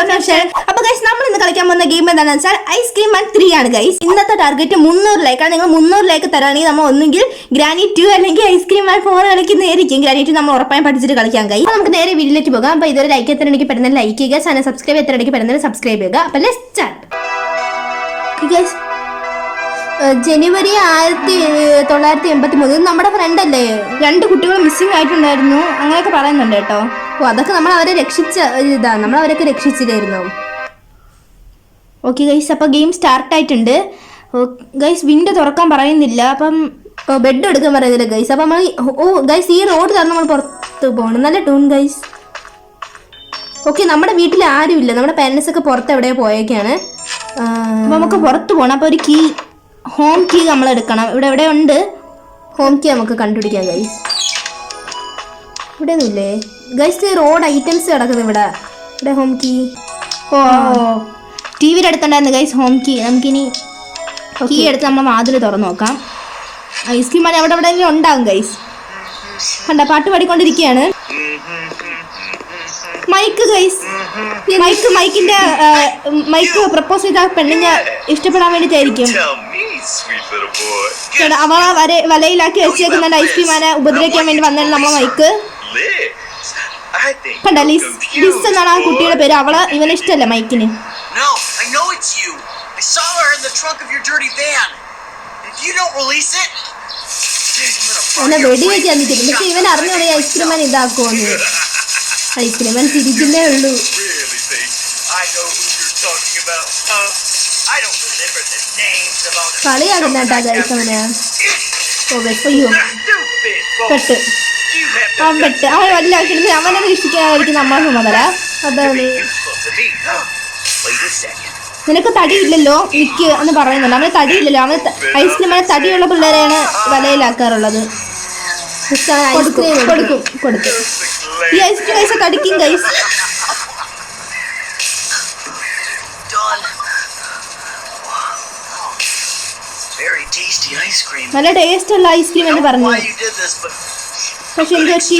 Solution അപ്പൊ guys നമ്മൾ ഇന്ന് കളിക്കാൻ പോകുന്ന ഗെയിം എന്താണെന്ന് വെച്ചാൽ ഐസ്ക്രീം ആൻഡ് ത്രീ ആണ് ഗൈസ് ഇന്നത്തെ ടാർഗറ്റ് മുന്നൂറ് ലൈക്കാണ് നിങ്ങൾ മുന്നൂറ് ലൈക്ക് തരാണെങ്കിൽ നമ്മൾ ഒന്നുകിൽ ഗ്രാനി ടു അല്ലെങ്കിൽ ഐസ്ക്രീം ആൻഡ് ഫോർ കളിക്കുന്നതായിരിക്കും ഗ്രാനി ടു നമ്മൾ ഉറപ്പായും പഠിച്ചിട്ട് കളിക്കാൻ കഴിയും നമുക്ക് നേരെ വീട്ടിലേക്ക് പോകാം. അപ്പൊ ഇതൊരു ലൈക്ക് എത്ര എനിക്ക് പെടുന്നത് ലൈക്ക് ചെയ്യുക. ചാനൽ സബ്സ്ക്രൈബ് എത്ര എനിക്ക് പെടുന്നത് സബ്സ്ക്രൈബ് ചെയ്യുക. അപ്പൊ ലെറ്റ് സ്റ്റാർട്ട് ജനുവരി ആയിരത്തി തൊള്ളായിരത്തി എൺപത്തി മൂന്ന് നമ്മുടെ ഫ്രണ്ട് അല്ലേ? രണ്ട് കുട്ടികൾ മിസ്സിംഗ് ആയിട്ടുണ്ടായിരുന്നു. അങ്ങനെയൊക്കെ പറയുന്നുണ്ട് കേട്ടോ. ഓ അതൊക്കെ നമ്മൾ അവരെ രക്ഷിച്ച ഒരു ഇതാ നമ്മൾ അവരൊക്കെ രക്ഷിച്ചില്ലായിരുന്നു? ഓക്കെ ഗൈസ് അപ്പോൾ ഗെയിം സ്റ്റാർട്ട് ആയിട്ടുണ്ട്. ഗൈസ് വിൻഡോ തുറക്കാൻ പറയുന്നില്ല. അപ്പം ബെഡ് എടുക്കാൻ പറയുന്നില്ല ഗൈസ് അപ്പം നമ്മൾ ഓ ഗൈസ് ഈ റോഡ് കാരണം നമ്മൾ പുറത്ത് പോകണം നല്ല ടൂൺ ഗൈസ് ഓക്കെ നമ്മുടെ വീട്ടിൽ ആരുമില്ല. നമ്മുടെ പാരൻസ് ഒക്കെ പുറത്ത് എവിടെയോ പോയേക്കാണ്. അപ്പൊ നമുക്ക് പുറത്ത് പോകണം അപ്പോൾ ഒരു കീ ഹോം കീ നമ്മൾ എടുക്കണം ഇവിടെ എവിടെ ഉണ്ട് ഹോം കീ നമുക്ക് കണ്ടുപിടിക്കാം ഗൈസ് ഇവിടെ ഒന്നുമില്ലേ ഗൈസ് റോഡ് ഐറ്റംസ് കിടക്കുന്നു ഇവിടെ. ഇവിടെ ഹോം കീ ഓ ടി വിയുടെ അടുത്തുണ്ടായിരുന്നു ഗൈസ് ഹോം കീ നമുക്കിനി കീ എടുത്ത് നമ്മൾ വാതിൽ തുറന്നു നോക്കാം. ഐസ്ക്രീം ആണ് അവിടെ എവിടെയെങ്കിലും ഉണ്ടാകും ഗൈസ് കണ്ട പാട്ട് പാടിക്കൊണ്ടിരിക്കുകയാണ്. മൈക്ക് ഗൈസ് മൈക്ക് മൈക്കിന്റെ മൈക്ക് പ്രപ്പോസ് ചെയ്ത പെണ്ണിനെ ഇഷ്ടപ്പെടാൻ വേണ്ടിട്ടായിരിക്കും അവ വരെ വലയിലാക്കി വെച്ചേക്കുന്ന ഐസ്ക്രീമാനെ ഉപദ്രവിക്കാൻ വേണ്ടി വന്നാണ് നമ്മളെ മൈക്ക് കണ്ട ലിസ് ലിസ് എന്നാണ് ആ കുട്ടിയുടെ പേര് അവളെ ഇവനെ ഇഷ്ടമല്ല മൈക്കിന് No, I know it's you. I saw her in the trunk of your dirty van. If you don't release it, അവനെ വെടിവെക്കാൻ brains നിൽക്കുന്നു പക്ഷെ ഇവൻ അറിഞ്ഞോളൂ ഈ ഐസ്ക്രീമാൻ ഇതാക്കുമെന്ന് ഐസ്ക്രീമാൻ ചിരിക്കുന്നേ ഉള്ളൂ കളിയാകുന്ന കേട്ടാ ഗൈസ് അവനെ ഓ boy. പെട്ട് Have അവൻ വല്ലാക്കിടുന്നത് അവനെ രക്ഷിക്കാനായിരിക്കും നമ്മളെ ചുമതല അതാണ്. നിനക്ക് തടിയില്ലല്ലോ? നിക്ക് എന്ന് പറയുന്നില്ല അവന് തടിയില്ലല്ലോ. അവന് ഐസ്ക്രീമാണ് തടിയുള്ള പിള്ളേരെയാണ് വലയിലാക്കാറുള്ളത്. ഐസ്ക്രീം കൊടുക്കും. കൊടുക്കും. ഈ. Ice cream ice തടിക്കും guys. Very tasty ice cream. നല്ല ടേസ്റ്റ് ഉള്ള ഐസ്ക്രീം എന്ന് പറഞ്ഞു പക്ഷെ എന്ത് പറ്റി.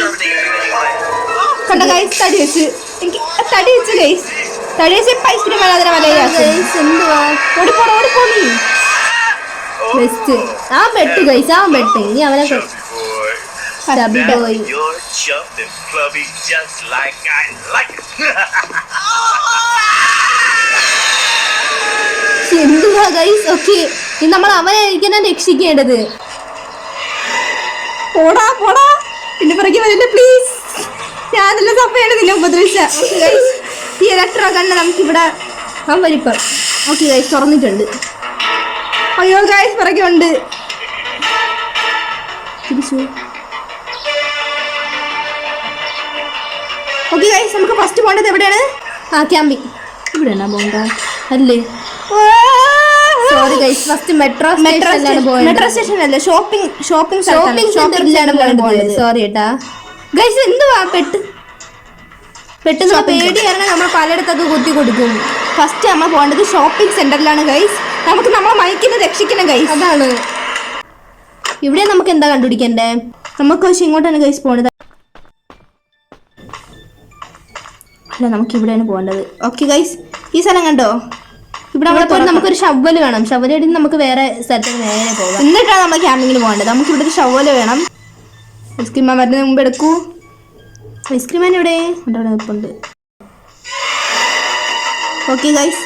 കണ്ട ഗൈസ് തടി വെച്ച്. എനിക്ക് തടി വെച്ച് ഗൈസ് തടി വെച്ച് ഇപ്പം ഐസ്ക്രീം എന്തുവാ? ഓടിപ്പോണ ഓടിപ്പോ ബെസ്റ്റ് ആ ബെട്ട് ഗൈസ് ആ ബെട്ട് ഇനി അവനെ boy. പോയി. എന്തുവാ ഗൈസ് ഓക്കെ ഇനി നമ്മൾ അവനായിരിക്കണം രക്ഷിക്കേണ്ടത്. പോടാ പോടാ. പിന്നെ പുറകെ വരുന്നത് പ്ലീസ് ഞാനല്ല സഭയാണ് നിന്നെ ഉപദ്രവിച്ച. ഈ ഇലക്ട്രോ കണ്ണ നമുക്കിവിടെ ആ വരിപ്പ ഓക്കെ ഗൈസ് തുറന്നിട്ടുണ്ട്. അയ്യോ ഗൈസ് പുറകെ ഉണ്ട് തിരിച്ചു ഓക്കെ ഗൈസ് നമുക്ക് ഫസ്റ്റ് പോകേണ്ടത് എവിടെയാണ്? ആ ക്യാമ്പിങ് ഇവിടെയാണ് പോകണ്ട അല്ലേ? Sorry guys first metro metro metro station അല്ല ഷോപ്പിംഗ് ഷോപ്പിംഗ് ഷോപ്പിംഗ് ഷോപ്പിംഗിലാണ് പോകേണ്ടത് സോറി കേട്ടാ ഗൈസ് എന്തുവാ പെട്ട്? പെട്ടെന്ന് പേടി കാരണം നമ്മൾ പലയിടത്തൊക്കെ കുത്തി കൊടുക്കും. ഫസ്റ്റ് നമ്മൾ പോകേണ്ടത് ഷോപ്പിംഗ് സെന്ററിലാണ് ഗൈസ് നമുക്ക് നമ്മളെ മയക്കിന്ന് രക്ഷിക്കണം ഗൈസ് അതാണ്. ഇവിടെ നമുക്ക് എന്താ കണ്ടുപിടിക്കണ്ടേ? നമുക്ക് പക്ഷെ ഇങ്ങോട്ടാണ് ഗൈസ് പോണത്. അല്ല നമുക്ക് ഇവിടെയാണ് പോകേണ്ടത്. ഓക്കെ ഗൈസ് ഈ സ്ഥലം കണ്ടോ? ഇവിടെ അവിടെ പോലെ നമുക്കൊരു ഷവൽ വേണം. ഇടി നമുക്ക് വേറെ സ്ഥലത്തേക്ക് നേരെ പോകാം. എന്നിട്ടാണ് നമ്മൾ ക്യാമ്പിങ്ങിന് പോകേണ്ടത്. നമുക്ക് ഇവിടെ ഒരു വേണം. ഐസ്ക്രീം വരുന്നതിന് മുമ്പ് എടുക്കൂ. ഐസ്ക്രീം മാൻ ഇവിടെ. അവിടെ നിൽപ്പുണ്ട്. ഓക്കെ ഗൈസ്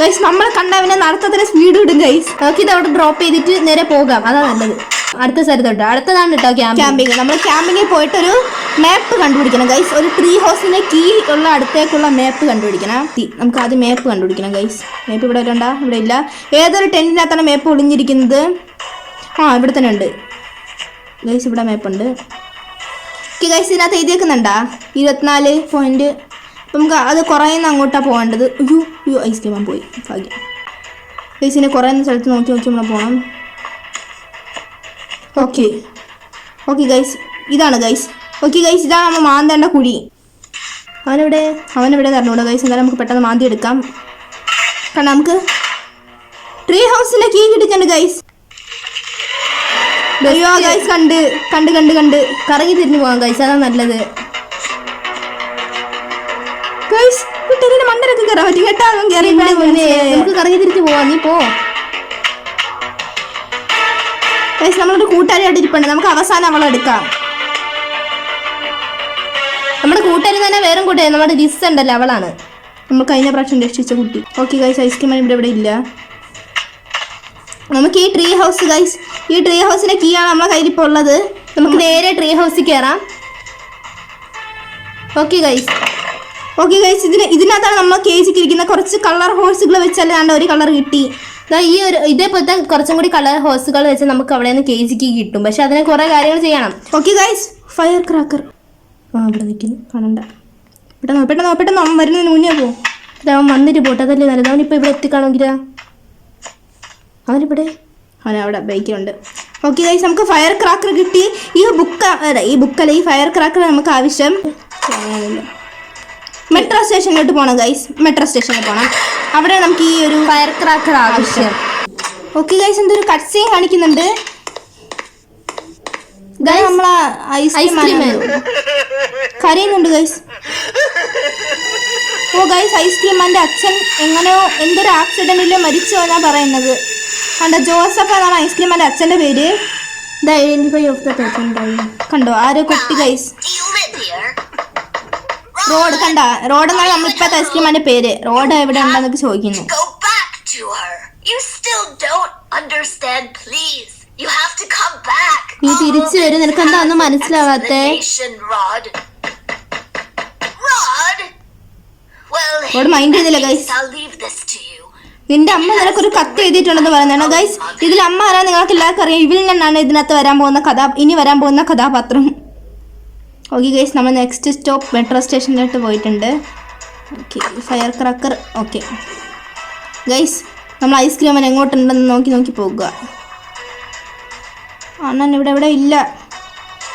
ഗൈസ് നമ്മൾ കണ്ടവനെ നടത്തത്തിന് സ്പീഡ് ഇടും ഗൈസ് നമുക്ക് ഇത് അവിടെ ഡ്രോപ്പ് ചെയ്തിട്ട് നേരെ പോകാം. അതാ നല്ലത്. അടുത്ത സ്ഥലത്തോട്ട് അടുത്തതാണ് കേട്ടോ ക്യാമ്പിംഗ് നമ്മൾ ക്യാമ്പിങ്ങിൽ പോയിട്ട് ഒരു മാപ്പ് കണ്ടുപിടിക്കണം ഗൈസ് ഒരു ട്രീ ഹൗസിന്റെ കീ ഉള്ള അടുത്തേക്കുള്ള മാപ്പ് കണ്ടുപിടിക്കണം. നമുക്ക് ആദ്യം മാപ്പ് കണ്ടുപിടിക്കണം ഗൈസ് മാപ്പ് ഇവിടെ ഉണ്ടാ ഇവിടെ ഇല്ല. ഏതൊരു ടെന്റിനകത്താണ് മാപ്പ് ഒളിഞ്ഞിരിക്കുന്നത്? ആ ഇവിടെ തന്നെ ഉണ്ട്. ഗൈസ് ഇവിടെ മാപ്പ് ഉണ്ട് ഗൈസ് ഇതിനകത്ത് എഴുതിയേക്കുന്നുണ്ടാ? ഇരുപത്തിനാല് പോയിന്റ് നമുക്ക് അത് കുറയുന്ന അങ്ങോട്ടാണ് പോകേണ്ടത്. അയ്യോ അയ്യോ ഐസ്ക്രീം പോയി. ഭാഗ്യം. ഗൈസിനെ കുറയുന്ന സ്ഥലത്ത് നോക്കി നോക്കി നമ്മൾ പോകണം ഓക്കെ. ഓക്കെ ഗൈസ് ഇതാണ് ഗൈസ് ഓക്കെ ഗൈസ് ഇതാണ് നമ്മൾ മാന്തേണ്ട കുഴി. അവനെവിടെ? അവനെവിടെ തരണോട് ഗൈസ് എന്തായാലും നമുക്ക് പെട്ടെന്ന് മാന്തി എടുക്കാം. കാരണം നമുക്ക് ട്രീ ഹൗസിലെ കീ കിട്ടിയിട്ടുണ്ട് ഗൈസ് അയ്യോ ഗൈസ് കണ്ട് കണ്ട് കണ്ട് കണ്ട്. കറങ്ങി തിരിഞ്ഞു പോകാം ഗൈസ് അതാ നല്ലത്. ഗൈസ് കുട്ടീനെ മണ്ടരൊക്കെ കയറാൻ പറ്റും. കേട്ടോ അവൻ കയറി നമുക്ക് കറങ്ങി തിരിച്ചു പോവാം. നീ പോ. നമ്മളൊരു കൂട്ടുകാരിയായിട്ട് ഇരിപ്പുണ്ട്. നമുക്ക് അവസാനം അവളെ എടുക്കാം. നമ്മുടെ കൂട്ടുകാരി തന്നെ വേറെ കൂട്ടുകാരി നമ്മുടെ ഡിസ് ഉണ്ടല്ലോ അവളാണ്. നമ്മൾ കഴിഞ്ഞ പ്രാവശ്യം രക്ഷിച്ച കുട്ടി. ഓക്കെ ഗൈസ് ഐസ്ക്രീം ഇവിടെ ഇവിടെ ഇല്ല. നമുക്ക് ഈ ട്രീ ഹൗസ് ഗൈസ് ഈ ട്രീ ഹൗസിന്റെ കീ ആണ് നമ്മളെ കയ്യിൽ ഇപ്പോൾ ഉള്ളത്. നമുക്ക് നേരെ ട്രീ ഹൗസിൽ കയറാം ഓക്കെ ഗൈസ് ഓക്കെ ഗൈസ് ഇതിന് ഇതിനകത്താണ് നമ്മൾ കേജിക്കിരിക്കുന്ന കുറച്ച് കളർ ഹോഴ്സുകൾ വെച്ചല്ലാണ്ട് ഒരു കളർ കിട്ടി. ഈ ഒരു ഇതേപോലത്തെ കുറച്ചും കൂടി കളർ ഹോസുകൾ വെച്ച് നമുക്ക് അവിടെ നിന്ന് കെ ജിക്ക് കിട്ടും. പക്ഷെ അതിന് കുറെ കാര്യങ്ങൾ ചെയ്യണം. ഓക്കെ ഗൈസ് ഫയർ ക്രാക്കർ ആ ഇവിടെ നിൽക്കുന്നു കാണണ്ട. പെട്ടെന്ന് പെട്ടെന്ന് പെട്ടെന്ന്. അവൻ വരുന്നതിന് മുന്നേ പോകും അവൻ വന്നിട്ട് പോട്ടെ. അതല്ലേ നല്ലത്. അവനിപ്പോൾ ഇവിടെ എത്തിക്കാണെങ്കിൽ അവനിവിടെ? അവൻ അവിടെ ബൈക്കിലുണ്ട്. ഓക്കെ ഗൈസ് നമുക്ക് ഫയർ ക്രാക്കർ കിട്ടി. ഈ ബുക്ക് ഈ ബുക്കല്ല ഈ ഫയർ ക്രാക്കർ നമുക്ക് ആവശ്യം. മെട്രോ സ്റ്റേഷനിലോട്ട് പോണം ഗൈസ് മെട്രോ സ്റ്റേഷനിൽ പോകണം അവിടെ നമുക്ക് ഈ ഒരു ഫയർ ക്രാക്കർ ആവശ്യം. ഓക്കെ ഗൈസ് എന്തൊരു കട്ട് സീൻ കാണിക്കുന്നുണ്ട് നമ്മളെ ഐസ്ക്രീം കരയുന്നുണ്ട് ഗൈസ് ഓ ഗൈസ് ഐസ്ക്രീം മാന്റെ അച്ഛൻ എങ്ങനെയോ എന്തൊരു ആക്സിഡന്റിൽ മരിച്ചു എന്നാ പറയുന്നത്. കണ്ടോ ജോസഫ് എന്നാണ് ഐസ്ക്രീം മാന്റെ അച്ഛന്റെ പേര്. The identify of the person കണ്ടോ ആരോ കുട്ടി ഗൈസ് റോഡ് കണ്ട? റോഡ് എന്നാണ് നമ്മൾ ഐസ്ക്രീം മാന്റെ പേര്. റോഡ് എവിടെ ഉണ്ടെന്ന് ചോദിക്കുന്നു. നീ തിരിച്ചു വരും. നിനക്ക് എന്താ ഒന്നും മനസ്സിലാവാത്തെ? റോഡ് മൈൻഡ് ചെയ്തില്ല ഗൈസ്. നിന്റെ അമ്മ നിനക്കൊരു കത്ത് എഴുതിയിട്ടുണ്ടെന്ന് പറയുന്നതാണ്. ഗൈസ് ഇതിൽ അമ്മ ആരാ? നിങ്ങൾക്ക് എല്ലാവർക്കും അറിയാം. ഇവിൽ നിന്നാണ് ഇതിനകത്ത് വരാൻ പോകുന്ന കഥാ ഇനി വരാൻ പോകുന്ന കഥാപാത്രം. ഓക്കെ ഗൈസ് നമ്മൾ നെക്സ്റ്റ് സ്റ്റോപ്പ് മെട്രോ സ്റ്റേഷനിലോട്ട് പോയിട്ടുണ്ട്. Okay firecracker okay guys നമ്മൾ ഐസ്ക്രീം അവൻ എങ്ങോട്ടുണ്ടെന്ന് നോക്കി നോക്കി പോകുക അണ്ണൻ ഇവിടെ ഇവിടെ ഇല്ല.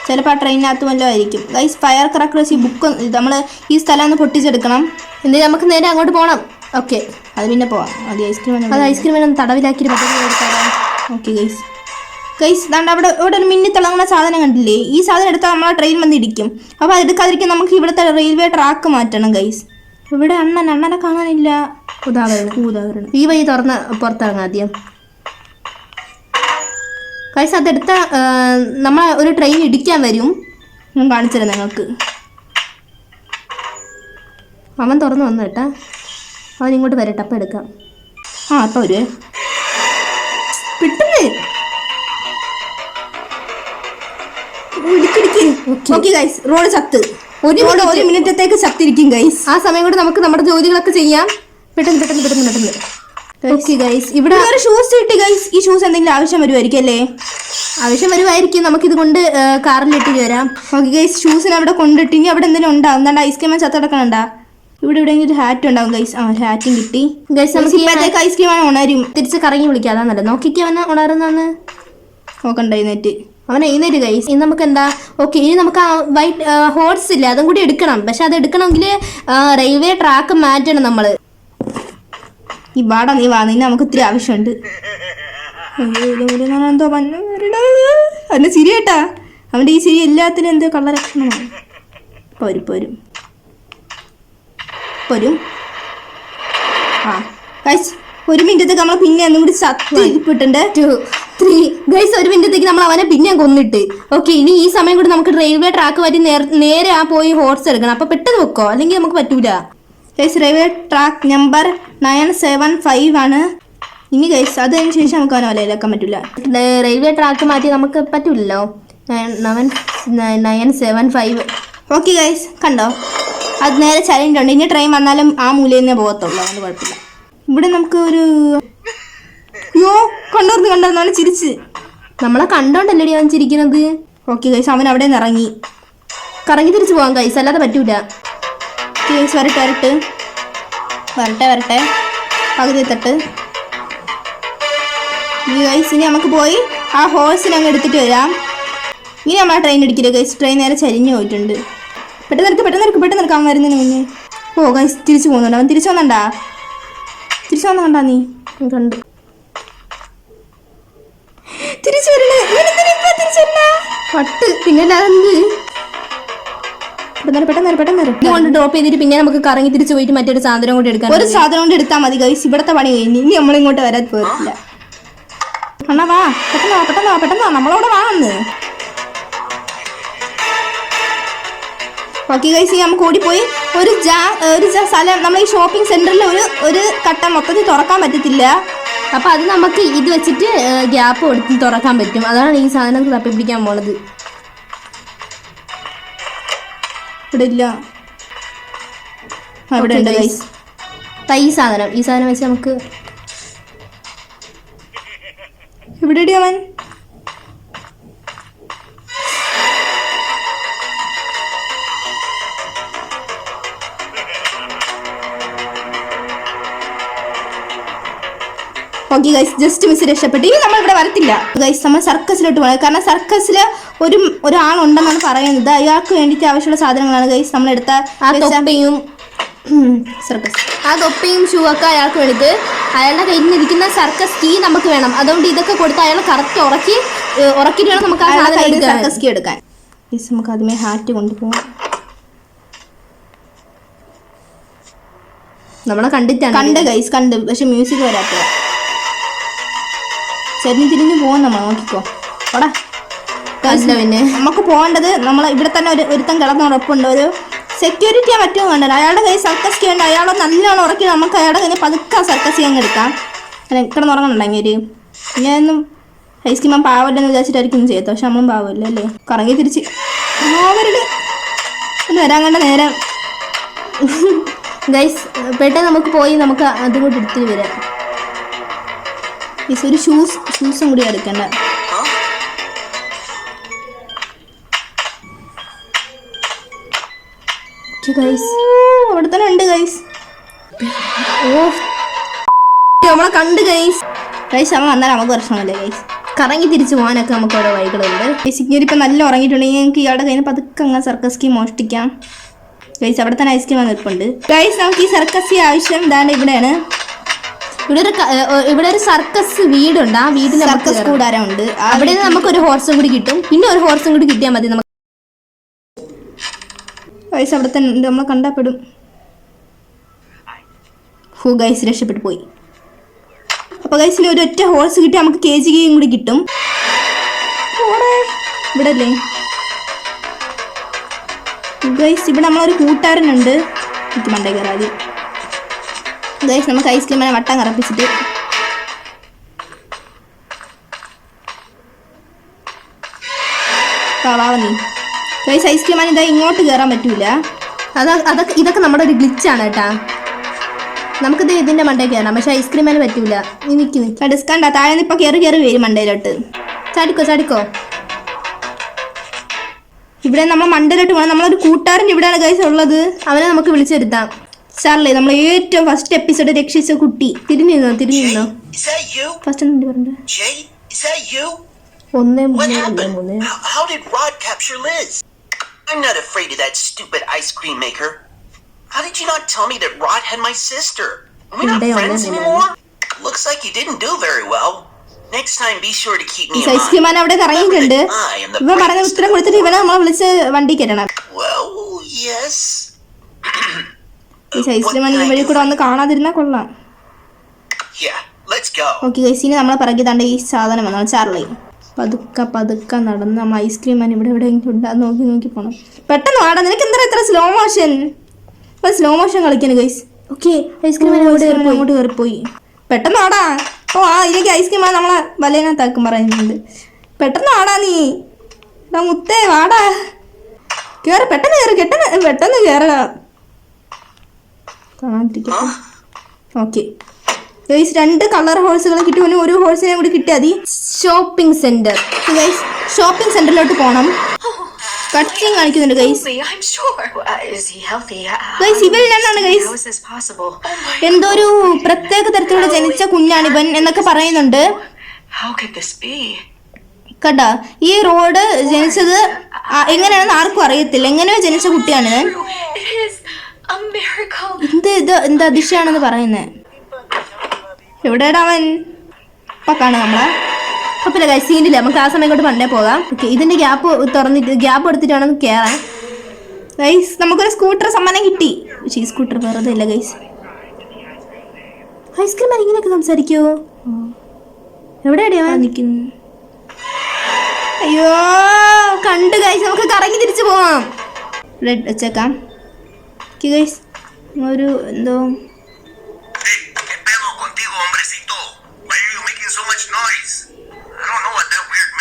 ചിലപ്പോൾ ആ ട്രെയിനകത്ത് വല്ലതും ആയിരിക്കും. ഗൈസ് ഫയർ ക്രാക്കർ വെച്ച് ഈ ബുക്ക് നമ്മൾ ഈ സ്ഥലം ഒന്ന് പൊട്ടിച്ചെടുക്കണം. എന്തെങ്കിലും നമുക്ക് നേരെ അങ്ങോട്ട് പോകണം ഓക്കെ അത് പിന്നെ പോവാം. അത് ഐസ്ക്രീം അത് ഐസ്ക്രീം ഒന്ന് തടവിലാക്കി ഓക്കെ ഗൈസ് ഗൈസ് ദാണ്ട് അവിടെ ഇവിടെ ഒരു മിന്നി തിളങ്ങുന്ന സാധനം കണ്ടില്ലേ? ഈ സാധനം എടുത്താൽ നമ്മളെ ട്രെയിൻ വന്ന് ഇടിക്കും അപ്പോൾ അതെടുക്കാതിരിക്കാൻ നമുക്ക് ഇവിടുത്തെ റെയിൽവേ ട്രാക്ക് മാറ്റണം കൈസ് ഇവിടെ അണ്ണൻ അണ്ണനെ കാണാനില്ല. ഉദാഹരണം ഉദാഹരണം. ഈ വഴി തുറന്ന് പുറത്തിറങ്ങാം ആദ്യം. കൈസ് അതെടുത്ത നമ്മൾ ഒരു ട്രെയിൻ ഇടിക്കാൻ വരും. ഞാൻ കാണിച്ചുതരാം നിങ്ങൾക്ക്. അവൻ തുറന്നു വന്നു കേട്ടാ. അവൻ ഇങ്ങോട്ട് വരട്ടെ അപ്പം എടുക്കാം. ആ അപ്പം ഒരു പെട്ടെന്ന് ഓക്കെ ഗൈസ് റോഡ് ചത്ത്. ഒരു മിനിറ്റ്. ഒരു മിനിറ്റത്തേക്ക് ചത്തിരിക്കും ഗൈസ് ആ സമയം കൊണ്ട് നമുക്ക് നമ്മുടെ ജോലികളൊക്കെ ചെയ്യാം. പെട്ടെന്ന് പെട്ടെന്ന് പെട്ടെന്ന് പെട്ടെന്ന്. ഓക്കെ ഗൈസ് ഇവിടെ ഒരു ഷൂസ് കിട്ടി ഗൈസ് ഈ ഷൂസ് എന്തെങ്കിലും ആവശ്യം വരുമായിരിക്കും അല്ലേ? ആവശ്യം വരുമായിരിക്കും നമുക്കിത് കൊണ്ട് ഇട്ടി വരാം. ഓക്കെ ഗൈസ് ഷൂസിന് അവിടെ കൊണ്ടിട്ട് ഇനി അവിടെ എന്തെങ്കിലും ഉണ്ടാവും എന്താണ്ട് ഐസ്ക്രീം ചത്തടക്കണണ്ട ഇവിടെ എവിടെയെങ്കിലും ഒരു ഹാറ്റ് ഉണ്ടാവും ഗൈസ് ആ ഹാറ്റും കിട്ടി. ഗൈസ് നമുക്ക് ഇപ്പോഴത്തേക്ക് ഐസ്ക്രീം ആണ് ഉണരും. തിരിച്ച് കറങ്ങി വിളിക്കാം. അതാ നല്ലത്. നോക്കിക്കവന ഉണരുന്നാന്ന് നോക്കണ്ട എഴുന്നേറ്റ് അവൻ എഴുന്നേറ്റ് ഗൈസ് ഇനി നമുക്ക് എന്താ ഓക്കെ ഇനി നമുക്ക് ആ വൈറ്റ് ഹോർസ് ഇല്ല അതും കൂടി എടുക്കണം. പക്ഷെ അത് എടുക്കണമെങ്കിൽ റെയിൽവേ ട്രാക്ക് മാറ്റണം നമ്മൾ ഈ വാട നീ വാ നിന്നെ നമുക്ക് ഇത്തിരി ആവശ്യമുണ്ട്. എന്തോ മഞ്ഞ. അവന്റെ ചിരി കേട്ടാ. അവന്റെ ഈ ചിരി എല്ലാത്തിനും എന്തോ കള്ളലക്ഷണമാണ്. പോരും പോരും. പോരും. ആ ഗൈസ് ഒരു മിനിറ്റത്തേക്ക് നമ്മൾ പിന്നെ ഒന്നും കൂടി സത്യം ടു ത്രീ ഗൈസ് ഒരു മിനിറ്റത്തേക്ക് നമ്മൾ അവനെ പിന്നെ കൊന്നിട്ട്. ഓക്കെ ഇനി ഈ സമയം കൂടി നമുക്ക് റെയിൽവേ ട്രാക്ക് വരി നേരെ ആ പോയി ഹോർസ് എടുക്കണം. അപ്പൊ പെട്ടെന്ന് വെക്കോ? അല്ലെങ്കിൽ നമുക്ക് പറ്റൂല. Guys railway track number nine seven five ആണ്. ഇനി ഗൈസ് അതിന് ശേഷം നമുക്ക് അവനെ വലയിലാക്കാൻ പറ്റൂല. റെയിൽവേ ട്രാക്ക് മാറ്റി നമുക്ക് പറ്റൂലല്ലോ. Nine nine seven five okay guys കണ്ടോ? അത് നേരെ ചലഞ്ചുണ്ട് ഇനി ട്രെയിൻ വന്നാലും ആ മൂലയിൽ നിന്നേ പോകത്തുള്ളൂ. അതുകൊണ്ട് കുഴപ്പമില്ല. ഇവിടെ നമുക്ക് ഒരു യോ കണ്ടോർന്ന് കണ്ടോർന്ന്. അവനെ ചിരിച്ച്. നമ്മളെ കണ്ടോണ്ടല്ലേ അവൻ ചിരിക്കുന്നത് ഓക്കെ കൈസ് അവൻ അവിടെ നിന്ന് ഇറങ്ങി. കറങ്ങി തിരിച്ചു പോകാൻ കൈസ് അല്ലാതെ പറ്റൂല. കേസ് വരട്ടെ വരട്ടെ. വരട്ടെ വരട്ടെ. പകുതി എത്തട്ട്. ഗൈസ് ഇനി നമുക്ക് പോയി ആ ഹോഴ്സിനെ അങ്ങ് എടുത്തിട്ട് വരാം. ഇനി നമ്മൾ ട്രെയിൻ എടുക്കില്ല ഗൈസ് ട്രെയിൻ നേരെ ചരിഞ്ഞു പോയിട്ടുണ്ട്. പെട്ടെന്ന് നിൽക്ക് പെട്ടെന്ന് നിൽക്ക് പെട്ടെന്ന് നിൽക്കാൻ വരുന്നതിന് മുന്നേ. ഓ ഗൈസ് തിരിച്ചു പോകുന്നുണ്ട് അവൻ തിരിച്ചു വന്നണ്ടാ? തിരിച്ചു വന്നണ്ടാ നീ? കണ്ടു. തിരിച്ചു വരണേ ഇവനെന്തിനാ ഇപ്പൊ തിരിച്ചു വരണേ? പട്ട് പിന്നെ അല്ലാതെ എന്ത്? ഇവിടെ പെട്ടെന്ന് പെട്ടെന്ന് പെട്ടെന്ന് കൊണ്ട് ഡ്രോപ്പ് ചെയ്തിട്ട് പിന്നെ നമുക്ക് കറങ്ങി തിരിച്ചു പോയിട്ട് മറ്റൊരു സാധനം കൂടി എടുക്കാം ഒരു സാധനം കൊണ്ട് എടുത്താൽ മതി ഗൈസ് ഇവിടത്തെ പണി കഴിഞ്ഞ്. ഇനി നമ്മളിങ്ങോട്ട് വരാൻ പോയിട്ടില്ല. അണ്ണാ വാ. പെട്ടെന്ന് വാ പെട്ടെന്ന് വാ പെട്ടെന്ന് വാ. നമ്മളവിടെ വാന്ന്. ഓക്കെ ഗൈസ് നമുക്ക് ഓടിപ്പോയി. ഒരു ജാ ഒരു സ്ഥലം. നമ്മൾ ഈ ഷോപ്പിംഗ് സെന്ററിൽ ഒരു ഒരു കട്ട മൊത്തത്തിൽ തുറക്കാൻ പറ്റത്തില്ല. അപ്പൊ അത് നമുക്ക് ഇത് വെച്ചിട്ട് ഗ്യാപ്പ് കൊടുത്ത് തുറക്കാൻ പറ്റും. അതാണ് ഈ സാധനം തപ്പി പിടിക്കാൻ പോണത്. ഇവിടെ ഇല്ല. ആ, ഉണ്ട് ഗൈസ് ഈ സാധനം. ഈ സാധനം വെച്ച് നമുക്ക് ഇവിടെ അവൻ. ഓക്കെ ഗൈസ് ജസ്റ്റ് മിസ് രക്ഷപ്പെട്ടു. ഇനി നമ്മളിവിടെ വരത്തില്ല. ഗൈസ് നമ്മൾ സർക്കസിലോട്ട് പോകണം. കാരണം സർക്കസിൽ ഒരു ഒരാളുണ്ടെന്നാണ് പറയുന്നത്. അയാൾക്ക് വേണ്ടിയിട്ട് ആവശ്യമുള്ള സാധനങ്ങളാണ്. ഗൈസ് ആ തൊപ്പയും സർക്കസ്. ആ തൊപ്പയും ഷൂ ഒക്കെ അയാൾക്ക് വേണ്ടിയിട്ട് അയാളുടെ കയ്യിൽ നിന്നിരിക്കുന്ന സർക്കസ് കീ നമുക്ക് വേണം. അതുകൊണ്ട് ഇതൊക്കെ കൊടുത്ത് അയാളെ കറക്റ്റ് ഉറക്കി ഉറക്കിട്ട് ഉറക്കിയിട്ട് വേണം നമുക്ക് ആ സർക്കസ് കീ എടുക്കാൻ. ഗൈസ് നമുക്ക് ആദ്യമേ ഹാറ്റ് കൊണ്ടുപോകാം നമ്മളെ കണ്ടിട്ടാണ് കണ്ട് ഗൈസ് കണ്ട്. പക്ഷെ മ്യൂസിക് വരാത്ത ചെരിഞ്ഞ് തിരിഞ്ഞ് പോകാൻ നമ്മൾ നോക്കിക്കോ. ഓടാ പിന്നെ. നമുക്ക് പോകേണ്ടത് നമ്മൾ ഇവിടെ തന്നെ ഒരു ഒരുത്തൻ കിടന്നുറപ്പുണ്ട് ഒരു സെക്യൂരിറ്റിയാ മറ്റും കണ്ടത് അയാളുടെ കയ്യിൽ സർക്കസ് ചെയ്യേണ്ട അയാളെ നല്ലോണം ഉറക്കി നമുക്ക് അയാളുടെ കയ്യിൽ പതുക്കെ സർക്കസ് ചെയ്യാൻ എടുക്കാം. അങ്ങനെ കിടന്നുറങ്ങുന്നുണ്ടെങ്കിൽ ഒരു ഞാനൊന്നും ഐസ്ക്രീം പാവല്ലെന്ന് വിചാരിച്ചിട്ടായിരിക്കും ചെയ്തത്. പക്ഷെ നമ്മളും പാവല്ല അല്ലേ? കറങ്ങി തിരിച്ച്. അവരുടെ ഒന്ന് വരാൻ കണ്ട നേരം. ഗൈസ് പെട്ടെന്ന് നമുക്ക് പോയി നമുക്ക് അതും കൂടി എടുത്തിട്ട് വരാം. ഈ ഒരു ഷൂസ് ഷൂസും കൂടി എടുക്കണ്ട? ഗൈസ് അവിടെ തന്നെ ഉണ്ട് ഗൈസ് ഓ നമ്മളെ കണ്ട് ഗൈസ് ഗൈസ് അവൻ വന്നാൽ നമുക്ക് പ്രശ്നമല്ലേ ഗൈസ് കറങ്ങി തിരിച്ചു പോകാനൊക്കെ നമുക്ക് ഓരോ വഴികളുണ്ട്. ബേസിക്കലി ഇപ്പം നല്ല ഉറങ്ങിയിട്ടുണ്ടെങ്കിൽ ഞങ്ങൾക്ക് ഇയാളുടെ കയ്യിൽ നിന്ന് പതുക്കെ അങ്ങ് സർക്കസ് കീ മോഷ്ടിക്കാം. ഗൈസ് അവിടെ തന്നെ ഐസ്ക്രീം വന്നിട്ടുണ്ട്. ഗൈസ് നമുക്ക് ഈ സർക്കസ് ആവശ്യം ഇതാണ് ഇവിടെയാണ്. ഇവിടെ ഒരു ഇവിടെ ഒരു സർക്കസ് വീടുണ്ട്. ആ വീട്ടിൽ സർക്കസ് കൂടാരമുണ്ട്. അവിടെ നിന്ന് നമുക്കൊരു ഹോർസും കൂടി കിട്ടും. പിന്നെ ഒരു ഹോർസും കൂടി കിട്ടിയാൽ മതി നമുക്ക്. വയസ്സ് അവിടെ തന്നെ ഉണ്ട്. നമ്മളെ കണ്ടാപ്പെടും. ഹൂ ഗൈസ് രക്ഷപ്പെട്ടു പോയി. അപ്പോൾ ഗൈസിന് ഒരു ഒറ്റ ഹോഴ്സ് കിട്ടി നമുക്ക് കെ ജി കെയും കൂടി കിട്ടും. ഇവിടെ അല്ലേ ഗൈസ് ഇവിടെ നമ്മളൊരു കൂട്ടുകാരനുണ്ട് എനിക്ക് മണ്ടേ കയറാതി. ഗൈസ് നമുക്ക് ഐസ്ക്രീമിനെ വട്ടം കറപ്പിച്ചിട്ട്. കളാവ നീ. ഗൈസ് ഐസ്ക്രീമാണ് ഇതാ ഇങ്ങോട്ട് കയറാൻ പറ്റൂല. അത് അതൊക്കെ ഇതൊക്കെ നമ്മുടെ ഒരു ഗ്ലിച്ചാണ് കേട്ടാ. നമുക്കിത് ഇതിന്റെ മണ്ടേ കയറാം പക്ഷെ ഐസ്ക്രീമിന് പറ്റൂല. നീ നിൽക്കുന്നു നിക്ക്. ഡിസ്കണ്ട താഴെ നിന്ന് ഇപ്പോൾ കയറി കയറി വരും മണ്ടയിലോട്ട് ചാടിക്കോ ചാടിക്കോ. ഇവിടെ നമ്മൾ മണ്ടയിലോട്ട് പോകണം നമ്മളൊരു കൂട്ടുകാരന്റെ ഇവിടെയാണ് ഗൈസ് ഉള്ളത്. അവനെ നമുക്ക് വിളിച്ചെടുത്താം സാറല്ലേ നമ്മൾ ഏറ്റവും ഫസ്റ്റ് എപ്പിസോഡ് രക്ഷിച്ച കുട്ടി തിരിഞ്ഞിരുന്നോ തിരിഞ്ഞിരുന്നോ ഫസ്റ്റ് എന്താ പറഞ്ഞത് ഒന്നേ മൂന്ന് രണ്ട്? മൂന്ന് How, did Rod capture Liz? I'm not afraid of that stupid ice cream maker. How did you not tell me that Rod had my sister? Are we not friends anymore? Looks like you didn't do very well. Next time, be sure to keep me in. ഐസ്ക്രീമാൻ അവിടെ the ഇവൻ പറഞ്ഞ ഉത്തരം കൊടുത്തിട്ട് ഇവനെ നമ്മളെ വിളിച്ച് വണ്ടി കയറ്റണം yes. ഈ ഐസ്ക്രീമാൻ ഈ വഴി കൂടെ വന്ന് കാണാതിരുന്നാ കൊള്ളാം. ഓക്കെ ഗൈസ് ഇനി നമ്മളെ പിറകെ തണ്ട ഈ സാധനം വന്നാൽ ചാർലി പതുക്കെ പതുക്കെ നടന്ന് നമ്മൾ ഐസ്ക്രീം മാൻ ഇവിടെ എവിടെയെങ്കിലും ഉണ്ടാ നോക്കി നോക്കി പോണം. പെട്ടെന്ന് വാടാ നിനക്ക് എന്താ ഇത്ര സ്ലോ മോഷൻ ഇപ്പൊ സ്ലോ മോഷൻ കളിക്കുന്നു ഗൈസ് ഓക്കെ ഐസ്ക്രീം അങ്ങോട്ട് കയറി അങ്ങോട്ട് കയറിപ്പോയി. പെട്ടെന്ന് ആടാ ഓ ആ ഇതിലേക്ക് ഐസ്ക്രീം നമ്മളെ വലയനകത്താക്കും പറയുന്നുണ്ട്. പെട്ടെന്ന് ആടാ നീ. എടാ മുത്തേ വാടാ. കേറ് പെട്ടെന്ന് കയറി കെട്ടെന്ന് പെട്ടെന്ന് കയറടാ കാണാതിരിക്കട്ടെ ഓക്കെ. ഗൈസ് രണ്ട് കളർ ഹോഴ്സുകൾ കിട്ടി പിന്നെ ഒരു ഹോഴ്സിനെ കൂടി കിട്ടിയാൽ മതി. ഷോപ്പിംഗ് സെന്റർ ഗൈസ് ഷോപ്പിംഗ് സെന്ററിലോട്ട് പോകണം കട്ടിങ് കാണിക്കുന്നുണ്ട് ഗൈസ് ഗൈസ് ഇവൻ രണ്ടാണ് ഗൈസ്? എന്തോ ഒരു പ്രത്യേക തരത്തിലുള്ള ജനിച്ച കുഞ്ഞാണ് ഇവൻ എന്നൊക്കെ പറയുന്നുണ്ട്. How could this be? കേട്ടോ ഈ റോഡ് ജനിച്ചത് എങ്ങനെയാണെന്ന് ആർക്കും അറിയത്തില്ല. എങ്ങനെയോ ജനിച്ച കുട്ടിയാണ്. എന്ത് ഇത് എന്ത് അതിശയാണെന്ന് പറയുന്നത് എവിടെയാടാ അവൻ ഇപ്പൊ കാണും നമ്മളെ. അപ്പൊ ഗൈസ് സീനില്ല നമുക്ക് ആ സമയം കൊണ്ട് പണ്ടേ പോകാം. ഓക്കെ ഇതിന്റെ ഗ്യാപ്പ് തുറന്നിട്ട് ഗ്യാപ്പ് എടുത്തിട്ടാണ് കയറാൻ ഗൈസ് നമുക്കൊരു സ്കൂട്ടർ സമ്മാനം കിട്ടി. പക്ഷേ ഈ സ്കൂട്ടർ വെറുതെ ഇല്ല ഗൈസ് ഐസ്ക്രീം ഇങ്ങനെയൊക്കെ സംസാരിക്കുമോ അവൻ? നിൽക്കുന്നു അയ്യോ കണ്ടു ഗൈസ് നമുക്ക് കറങ്ങി തിരിച്ചു പോവാം. വെച്ചേക്കാം. ഗൈസ് ഒരു എന്തോ.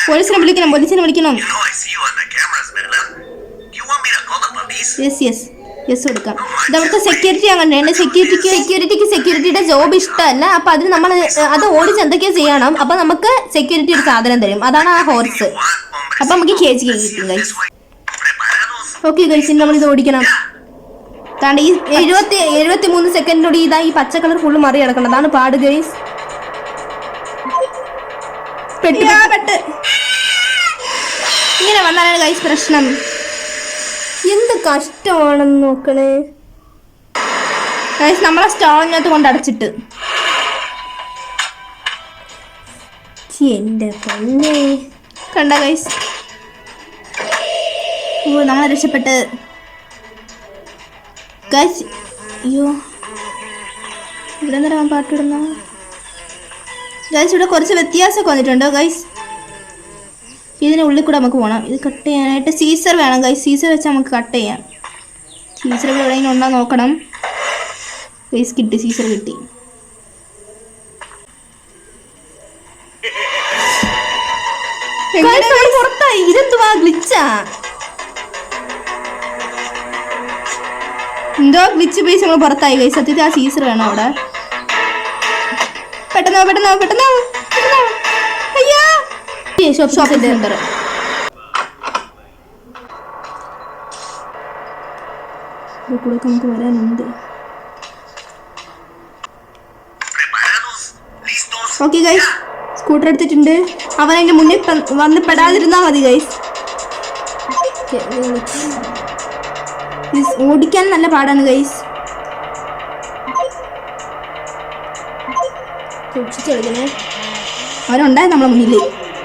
പോലീസിനെ വിളിക്കണം പോലീസിനെ വിളിക്കണം. യെസ് യെസ് യെസ് കൊടുക്കാം ഇത് അവിടുത്തെ സെക്യൂരിറ്റി അങ്ങനെ എന്റെ സെക്യൂരിറ്റിക്ക് സെക്യൂരിറ്റിക്ക് സെക്യൂരിറ്റിയുടെ ജോബ് ഇഷ്ടമല്ല. അപ്പം അതിന് നമ്മൾ അത് ഓടിച്ച് എന്തൊക്കെയോ ചെയ്യണം. അപ്പം നമുക്ക് സെക്യൂരിറ്റി ഒരു സാധനം തരും. അതാണ് ആ ഹോർസ് അപ്പം നമുക്ക് hombrecito? കേജ് കിട്ടും ഗൈസ്. ഓക്കെ ഗൈസ് നമ്മൾ ഇത് ഓടിക്കണം. കാരണം ഈ എഴുപത്തി എഴുപത്തി മൂന്ന് സെക്കൻഡിലൂടെ ഇതാ ഈ പച്ച കളർ ഫുള്ള് മറി കിടക്കണം അതാണ് പാട് ഗൈസ് പെട്ട് പെട്ട്. ഇങ്ങനെ വന്നാലാണ് ഗൈസ് പ്രശ്നം. എന്ത് കഷ്ടമാണെന്ന് നോക്കണേ. ഗൈസ് നമ്മളെ സ്റ്റോളിനകത്ത് കൊണ്ട് അടച്ചിട്ട്. എന്റെ പൊന്നെ. കണ്ട ഗൈസ് ഓ നമ്മളെ രക്ഷപ്പെട്ട്. ഗൈസ് അയ്യോ. ഇവിടെ നിറയാൻ പാട്ടിടുന്ന? ഗൈസ് ഇവിടെ കുറച്ച് വ്യത്യാസമൊക്കെ വന്നിട്ടുണ്ടോ. ഗൈസ് ഇതിന് ഉള്ളിൽ കൂടെ നമുക്ക് പോകണം ഇത് കട്ട് ചെയ്യാനായിട്ട് സീസർ വേണം ഗൈസ് സീസർ വെച്ച് നമുക്ക് കട്ട് ചെയ്യാം. സീസർ ഇവിടെ എവിടെയെങ്കിലും ഉണ്ടോ നോക്കണം. ഗൈസ് കിട്ടി. സീസർ കിട്ടി. പുറത്തായി. ഇതെന്തുവാ? ഗ്ലിച്ചാ എന്തോ വിച്ച് പേസ് ഞങ്ങൾ പുറത്തായി കൈ സത്യത്തിൽ ആ സീസർ വേണം അവിടെ. പെട്ടെന്ന് പെട്ടെന്ന് പെട്ടെന്ന് അയ്യോ. ഷോപ്പ് ഷോപ്പ് സെന്റർ കൂടെ നമുക്ക് വരാനുണ്ട്. ¿Preparados? ¿Listos? Okay guys scooter എടുത്തിട്ടുണ്ട്. അവൻ എന്റെ മുന്നിൽ വന്ന് പെടാതിരുന്നാ മതി ഗൈസ് ഓടിക്കാൻ നല്ല പാടാണ് ഗൈസ് സൂക്ഷിച്ചെടുക്കണേ അവനുണ്ടായി നമ്മളെ മുന്നിൽ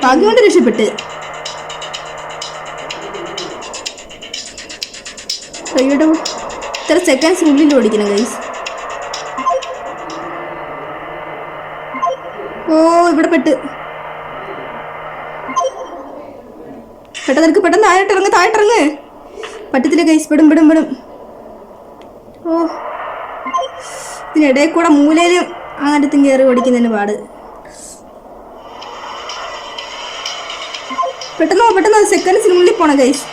ഭാഗ്യം കൊണ്ട് രക്ഷപ്പെട്ട് ഇത്ര സെക്കൻഡ്സ് ഉള്ളിൽ ഓടിക്കണം ഗൈസ് ഓ ഇവിടെ പെട്ട്. പെട്ടെന്ന് പെട്ടെന്ന് താഴോട്ടിറങ്ങ് താഴോട്ടിറങ്ങ്. പറ്റത്തില്ല കൈസ് പെടും പെടും പെടും ഓ. ഇതിനിടയിൽ കൂടെ മൂലയിലും അങ്ങനത്തും കയറി ഓടിക്കുന്നതിന് പാട്. പെട്ടെന്ന് പെട്ടെന്ന് സെക്കൻഡ്സിനുള്ളിൽ പോണം കൈസ്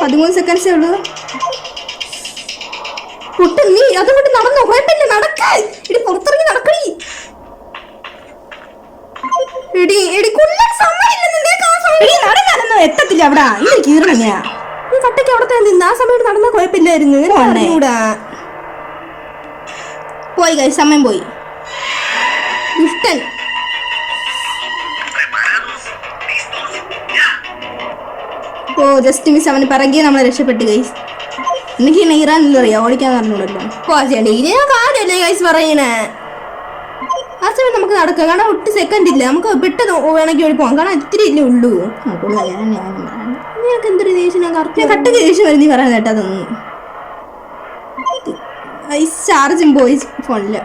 പതിമൂന്ന് സെക്കൻഡ്സേ ഉള്ളൂ. കുട്ടി നീ അതുകൊണ്ട് നടന്നു കുഴപ്പമില്ല നടക്ക. ഇടി പുറത്തിറങ്ങി നടക്കടി. എടി എടി കൊല്ലാൻ സമയമില്ല നിനക്ക് ആ സമയം നടന്നു എത്തത്തില്ല അവിടെ. ഇത് ഞാൻ നീ കട്ടയ്ക്ക് അവിടെ നിന്ന് ആ സമയത്ത് നടന്ന കുഴപ്പമില്ലായിരുന്നു. അറിഞ്ഞൂടാ പോയി കൈ സമയം പോയി. ദുഷ്ടൻ. ഓ ജസ്റ്റ് മിസ് അവന് പിറകെ നമ്മളെ രക്ഷപ്പെട്ടു ഗൈസ് എനിക്ക് നെയ്റാനല്ലോ അറിയാം ഓടിക്കാൻ പറഞ്ഞൂടല്ലോ ഓ ചേട്ടാ ഇനി ഞാൻ കാര്യമല്ലേ ഗൈസ് പറയണേ. ആ സമയം നമുക്ക് നടക്കാം. കാരണം ഒട്ട് സെക്കൻഡ് ഇല്ല. നമുക്ക് പെട്ടെന്ന് വേണമെങ്കിൽ ഓടി പോകാം. കാരണം ഇത്തിരി ഇല്ലേ ഉള്ളൂ. നിനക്ക് എന്തൊരു ദേഷ്യം? ഞാൻ കറക്റ്റ് ഞാൻ കട്ട ദേഷ്യം വരും. നീ പറയാൻ കേട്ടോ ഈ ചാർജും പോയി ഫോണിൽ.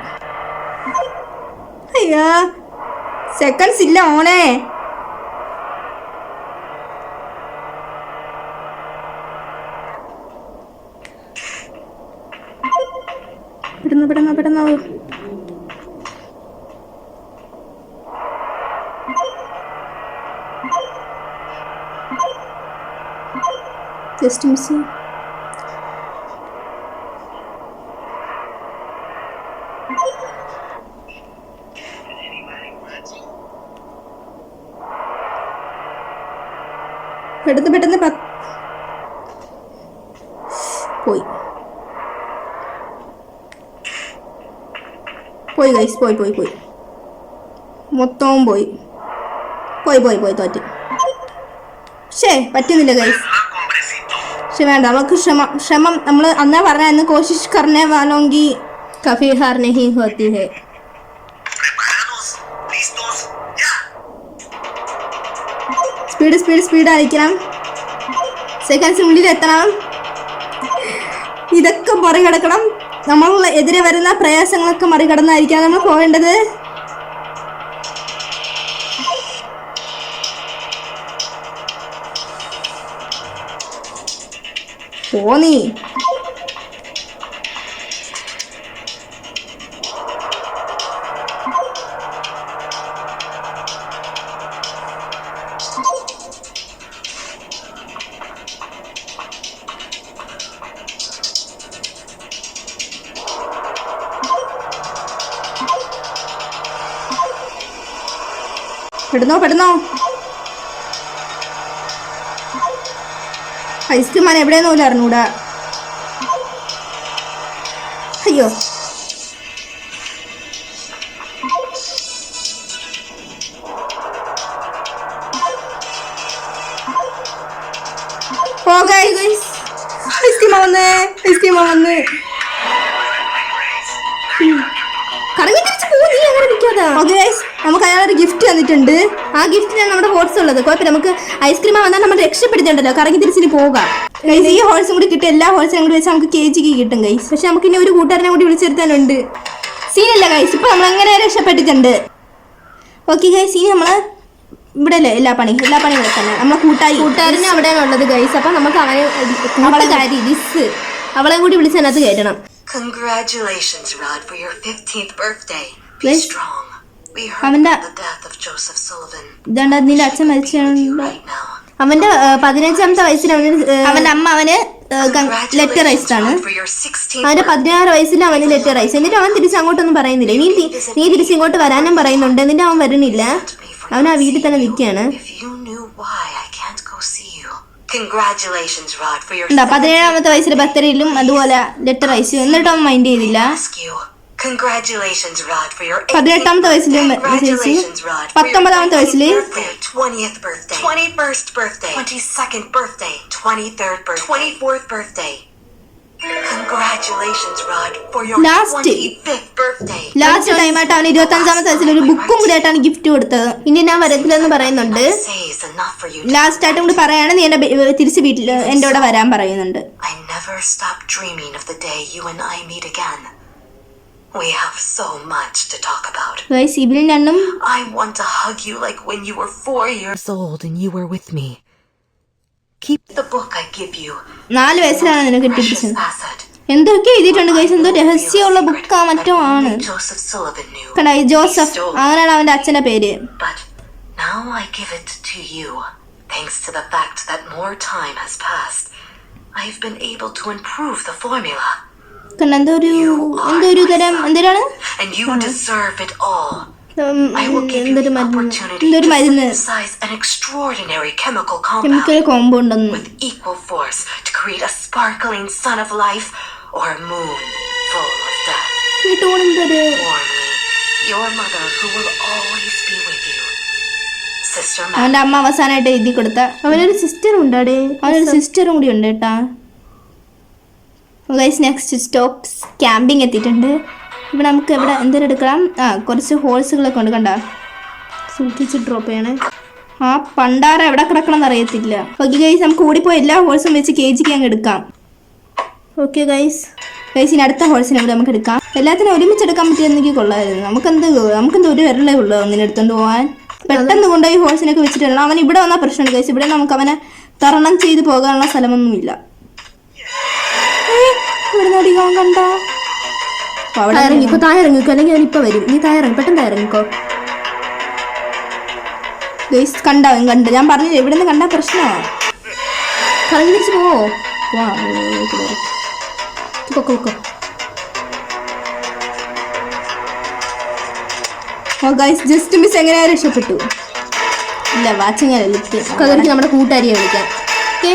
അയ്യോ. സെക്കൻഡ്സ് ഇല്ല ഓണേ പെട്ടെന്ന് പെട്ടെന്ന് പെട്ടെന്ന് ജസ്റ്റ് മിസ് പെട്ടെന്ന് പെട്ടെന്ന് പോയി. പോയി ഗൈസ് പോയി പോയി പോയി. മൊത്തവും പോയി. പോയി പോയി പോയി തോറ്റി. പക്ഷേ പറ്റുന്നില്ല ഗൈസ് പക്ഷെ വേണ്ട. നമുക്ക് ക്ഷമ ക്ഷമം നമ്മൾ അന്നാ പറഞ്ഞായിരുന്നു കോശിഷ് കർണേ വാലോങ്കി കഫി ഹാർ നഹി ഹോത്തി ഹേ. സ്പീഡ് സ്പീഡ് സ്പീഡ് ആയിരിക്കണം. സെക്കൻഡ്സിനുള്ളിൽ എത്തണം. ഇതൊക്കെ പുറകെ കിടക്കണം നമ്മൾ എതിരെ വരുന്ന പ്രയാസങ്ങളൊക്കെ മറികടന്നായിരിക്കാം നമ്മൾ പോകേണ്ടത് പോന്നീ പെടുന്നോ പെടുന്നോ? ഐസ്ക്രീം ആണ് എവിടെയെന്നോലും അറിഞ്ഞൂടാ. ഗിഫ്റ്റ് തന്നിട്ടുണ്ട് ആ ഗിഫ്റ്റിനാണ് നമ്മുടെ ഹോട്ട്സ് ഉള്ളത്. കുഴപ്പമില്ല. നമുക്ക് ഐസ്ക്രീം വന്നാൽ നമ്മൾ രക്ഷപ്പെടുത്തേണ്ടല്ലോ. കറങ്ങി തിരിച്ചിന് പോകാം. ഗൈസ് ഈ ഹോൾസും കൂടി കിട്ടും. എല്ലാ ഹോൾസും കൂടി വെച്ചാൽ നമുക്ക് കെ ജിക്ക് കിട്ടും ഗൈസ് പക്ഷെ നമുക്ക് ഇനി ഒരു കൂട്ടുകാരനെ കൂടി വിളിച്ചെടുത്താനുണ്ട് സീനല്ല ഗൈസ് ഇപ്പൊ നമ്മൾ അങ്ങനെ രക്ഷപ്പെട്ടിട്ടുണ്ട്. ഓക്കെ ഗൈസ് ഇനി നമ്മൾ ഇവിടെ അല്ലേ എല്ലാ പണി എല്ലാ പണിയും ഇവിടെ തന്നെ. നമ്മളെ കൂട്ടായി. കൂട്ടുകാരനെ അവിടെയാണ് ഉള്ളത് ഗൈസ് അപ്പൊ നമുക്ക് അവനെ കാര്യം ലിസ് അവളെ കൂടി വിളിച്ച് അതിനകത്ത് കയറ്റണം. Congratulations, Rod, for your 15th birthday. Be strong. അവന്റെ. ഇതാണ്ട് നിന്റെ അച്ഛൻ You മരിച്ചാണ് അവന്റെ പതിനഞ്ചാമത്തെ വയസ്സിൽ അവന് അവന്റെ അമ്മ അവന് ലെറ്റർ അയച്ചാണ് അയച്ചതാണ് Rod, for your 16th അവന്റെ പതിനാറ് വയസ്സിൽ അവന് ലെറ്റർ അയച്ചു. എന്നിട്ട് അവൻ തിരിച്ച് അങ്ങോട്ടൊന്നും പറയുന്നില്ല. നീ നീ തിരിച്ച് ഇങ്ങോട്ട് വരാനും പറയുന്നുണ്ട്. എന്നിട്ട് അവൻ വരുന്നില്ല. അവൻ ആ വീട്ടിൽ തന്നെ നിൽക്കുകയാണ്. പതിനേഴാമത്തെ വയസ്സിൽ ബർത്ത്ഡേയിലും അതുപോലെ ലെറ്റർ അയച്ചു. എന്നിട്ട് അവൻ മൈൻഡ് ചെയ്തില്ല. Ask you. Congratulations, Rod, for your പതിനെട്ടാമത്തെ വയസ്സിൽ message Congratulations, Rod, for your പത്തൊമ്പതാമത്തെ വയസ്സിൽ 19th birthday, 20th birthday, 21st birthday, 22nd birthday, 23rd birthday, 24th birthday. Congratulations, Rod, for your Last. 25th birthday. Last ടൈമായിട്ട് അവൻ ഇരുപത്തി അഞ്ചാമത്തെ വയസ്സിൽ ഒരു ബുക്കും കൂടി ആയിട്ടാണ് ഗിഫ്റ്റ് കൊടുത്തത് ഇനി ഞാൻ വരത്തില്ലെന്ന് പറയുന്നുണ്ട് ലാസ്റ്റ് ആയിട്ടും കൂടി പറയാണ് നീ എന്റെ തിരിച്ച് വീട്ടിൽ എന്റെ കൂടെ വരാൻ പറയുന്നുണ്ട് I never stop dreaming of the day you and I meet again. We have so much to talk about. Guys ഇവരിൽ രണ്ടും I want to hug you like when you were four years old and you were with me. Keep the book I give you. നാല് വയസ്സിലാണ് നിനക്ക് Precious കിട്ടിച്ചത് asset. എന്തൊക്കെ എഴുതിയിട്ടുണ്ട് guys എന്തോ രഹസ്യമുള്ള ബുക്കാ മറ്റോ ആണ് Joseph Sullivan knew. കണ്ട ജോസഫ് അങ്ങനെയാണ് അവന്റെ അച്ഛന്റെ പേര് But now I give it to you. Thanks to the fact that more time has passed, I've been able to improve the formula. കാരണം എന്തോ ഒരു എന്തോ ഒരു തരം എന്തൊരാണ്? അവന്റെ അമ്മ അവസാനായിട്ട് എഴുതി കൊടുത്ത. അവനൊരു സിസ്റ്ററും ഉണ്ടാടേ. അവനൊരു സിസ്റ്ററും കൂടി ഉണ്ട് കേട്ടാ. ഗൈസ് നെക്സ്റ്റ് സ്റ്റോപ്പ് ക്യാമ്പിംഗ് എത്തിയിട്ടുണ്ട്. ഇവിടെ നമുക്ക് ഇവിടെ എന്തൊരു എടുക്കണം? ആ കുറച്ച് ഹോൾസുകളൊക്കെ ഉണ്ട് കണ്ട. സൂക്ഷിച്ച് ഡ്രോപ്പ് ചെയ്യണേ. ആ പണ്ടാറ എവിടെ കിടക്കണം എന്ന് അറിയത്തില്ല. ഓക്കെ ഗൈസ് നമുക്ക് ഓടിപ്പോയി എല്ലാ ഹോൾസും വെച്ച് കെ ജിക്ക് അങ്ങ് എടുക്കാം. ഓക്കെ ഗൈസ് ഗൈസ് ഇനി അടുത്ത ഹോൾസിനെ കൂടെ നമുക്ക് എടുക്കാം. എല്ലാത്തിനും ഒരുമിച്ച് എടുക്കാൻ പറ്റിയെന്നെങ്കിൽ കൊള്ളായിരുന്നു. നമുക്കെന്ത് നമുക്കെന്ത് ഒരു വിരലേ ഉള്ളൂ അങ്ങനെ എടുത്തോണ്ട് പോകാൻ പെട്ടെന്ന് കൊണ്ടുപോയി ഹോൾസിനൊക്കെ വെച്ചിട്ടുള്ള അവൻ ഇവിടെ വന്നാൽ പ്രശ്നമുണ്ട് ഗൈസ് ഇവിടെ നമുക്ക് അവനെ തരണം ചെയ്ത് പോകാനുള്ള സ്ഥലമൊന്നുമില്ല. കണ്ട? ഇറങ്ങിക്കോ താഴെ അല്ലെങ്കിൽ ഞാൻ ഇപ്പൊ വരും. നീ തായറങ്ങി പെട്ടെന്ന് താഴെ ഇറങ്ങിക്കോ. ഗൈസ് കണ്ട കണ്ട്. ഞാൻ പറഞ്ഞു ഇവിടെ നിന്ന് കണ്ടാ പ്രശ്നമാണ് കറങ്ങി തിരിച്ചു പോവോ? പൊക്കോ പൊക്കോ. ഓ ഗൈസ് ജസ്റ്റ് മിസ് എങ്ങനെയാ രക്ഷപ്പെട്ടു? ഇല്ല വാച്ചിങ് ലിഫ്റ്റ്. കതറിക്ക് നമ്മുടെ കൂട്ടുകാരിയെ വിളിക്കാം. ഓക്കെ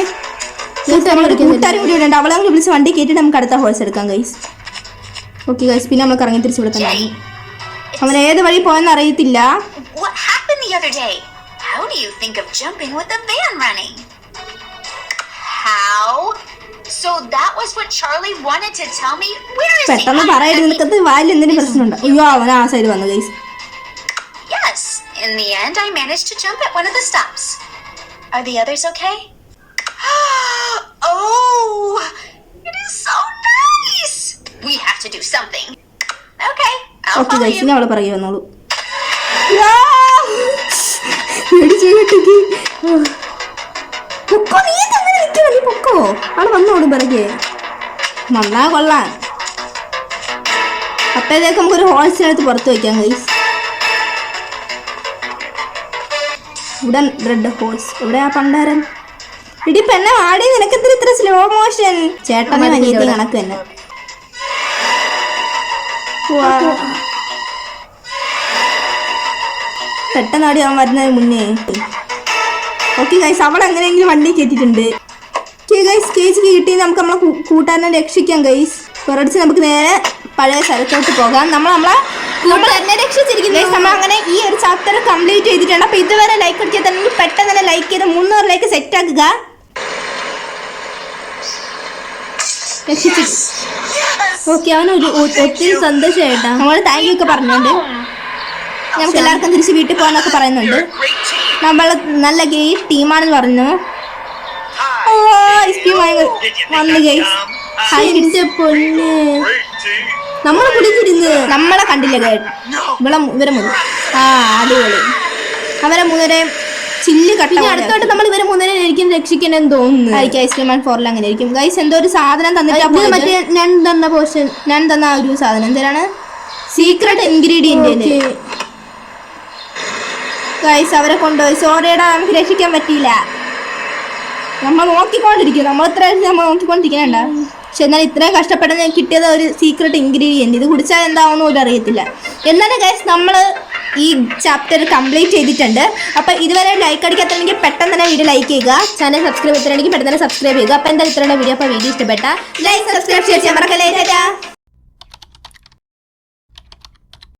കൂട്ടുകാരും കൂടി ഉണ്ട് അവളെ കൂടി വിളിച്ച് വണ്ടി കയറ്റിട്ട് നമുക്ക് അടുത്ത ഹോൾസ് എടുക്കാം ഗൈസ് ഓക്കെ ഗൈസ് പിന്നെ നമ്മൾ കറങ്ങി തിരിച്ച് ഇവിടെ തന്നെ വന്നു. അവൻ ഏത് വഴി പോയെന്ന് അറിയത്തില്ല പെട്ടെന്ന് പറയരുത് നിനക്കത് വാലിൽ എന്തെങ്കിലും പ്രശ്നമുണ്ടോ അയ്യോ അവൻ ആ സൈഡ് വന്നു guys. In the end, I managed to jump at one of the stops. Are the others okay? oh, it is so nice. We have to do something. Okay, I'll okay, follow guys, you. Okay, അവൾ പറയൂ വന്നോളൂ. പൊക്കോ നീ തന്നെ നിൽക്കുക നീ പൊക്കോ. അവൾ വന്നോളൂ പിറകെ. വന്നാ കൊള്ളാം. അപ്പോഴത്തേക്ക് നമുക്കൊരു ഹോൾസെയിലത്ത് പുറത്ത് വെക്കാം ഗൈസ് ഉടൻ ബ്രെഡ് ഹോൾസ്. ഇവിടെ ആ പണ്ടാരൻ ഇടി പെണ്ണെ ആടി നിനക്ക് ഇത്ര സ്ലോ മോഷൻ ചേട്ടനെ അനിയത്തി കണക്ക് തന്നെ. വാ. പെട്ടെന്ന് അവൻ വരുന്നതിന് മുന്നേ. ഓക്കെ ഗൈസ് അവൾ എങ്ങനെയെങ്കിലും വണ്ടി കയറ്റിയിട്ടുണ്ട്. ഓക്കെ ഗൈസ് കേസ് കിട്ടി നമുക്ക് നമ്മളെ കൂട്ടാനെ രക്ഷിക്കാം ഗൈസ് കുറച്ച് നമുക്ക് നേരെ പഴയ സ്ഥലത്തോട്ട് പോകാം. നമ്മൾ നമ്മളെ നമ്മൾ എന്നെ രക്ഷിച്ചിരിക്കുന്നു നമ്മൾ അങ്ങനെ ഈ ഒരു ചാപ്റ്റർ കംപ്ലീറ്റ് ചെയ്തിട്ടുണ്ട്. അപ്പൊ ഇതുവരെ ലൈക്ക് അടിച്ചാൽ തന്നെ പെട്ടെന്ന് തന്നെ ലൈക്ക് ചെയ്ത് മുന്നൂറ് ലൈക്ക് സെറ്റ് ആക്കുക. രക്ഷിച്ചു ഓക്കെ ഒരു ഒത്തിരി സന്തോഷമായിട്ടാ നമ്മൾ താങ്ക് യു ഒക്കെ പറഞ്ഞുണ്ട്. നമുക്ക് എല്ലാവർക്കും തിരിച്ച് വീട്ടിൽ പോകാനൊക്കെ പറയുന്നുണ്ട്. നമ്മൾ നല്ല ഗെയിം ടീമാണെന്ന് പറഞ്ഞു. വന്ന് ഗൈസ് പൊന്ന്. നമ്മളെ കുടിച്ചിരുന്ന് നമ്മളെ കണ്ടില്ല കേട്ടോ ഇവളെ മു- ഇവരെ മുതൽ ആ അടിപൊളി. അവരെ മൂന്നരെ ചില്ല് കട്ട അടുത്തോട്ട് നമ്മൾ ഇവരെ മൂന്നരെ ആയിരിക്കും രക്ഷിക്കണമെന്ന് തോന്നുന്നു ആയിരിക്കും ഐസ്ക്രീം ആൻഡ് ഫോറിൽ അങ്ങനെ ആയിരിക്കും ഗൈസ് എന്തോ ഒരു സാധനം തന്നിട്ട് അപ്പോൾ മറ്റേ ഞാൻ തന്ന പോർഷൻ ഞാൻ തന്ന ആ ഒരു സാധനം. എന്തിനാണ് സീക്രട്ട് ഇൻഗ്രീഡിയന്റ് ഗൈസ് അവരെ കൊണ്ടുപോയി സോറിയടാ നമുക്ക് രക്ഷിക്കാൻ പറ്റിയില്ല. നമ്മൾ നോക്കിക്കൊണ്ടിരിക്കും. നമ്മൾ ഇത്ര നമ്മൾ നോക്കിക്കൊണ്ടിരിക്കണണ്ട പക്ഷെ എന്നാൽ ഇത്രയും ഞാൻ കിട്ടിയത് ഒരു സീക്രട്ട് ഇൻഗ്രീഡിയന്റ് ഇത് കുടിച്ചാൽ എന്താവുന്ന പോലും അറിയത്തില്ല. എന്നാലും ഗൈസ് നമ്മൾ ഈ ചാപ്റ്റർ കംപ്ലീറ്റ് ചെയ്തിട്ടുണ്ട്. അപ്പോൾ ഇതുവരെ ലൈക്ക് അടിക്കാത്തണമെങ്കിൽ പെട്ടെന്ന് തന്നെ വീഡിയോ ലൈക്ക് ചെയ്യുക. ചാനൽ സബ്സ്ക്രൈബ് ചെയ്തിട്ടുണ്ടെങ്കിൽ പെട്ടെന്ന് തന്നെ സബ്സ്ക്രൈബ് ചെയ്യുക. അപ്പോൾ എന്താ ഇത്രയുള്ള വീഡിയോ അപ്പോൾ വീഡിയോ ഇഷ്ടപ്പെട്ട ലൈക്ക് സബ്സ്ക്രൈബ് ചെയ്യാൻ മറക്കല്ലേ.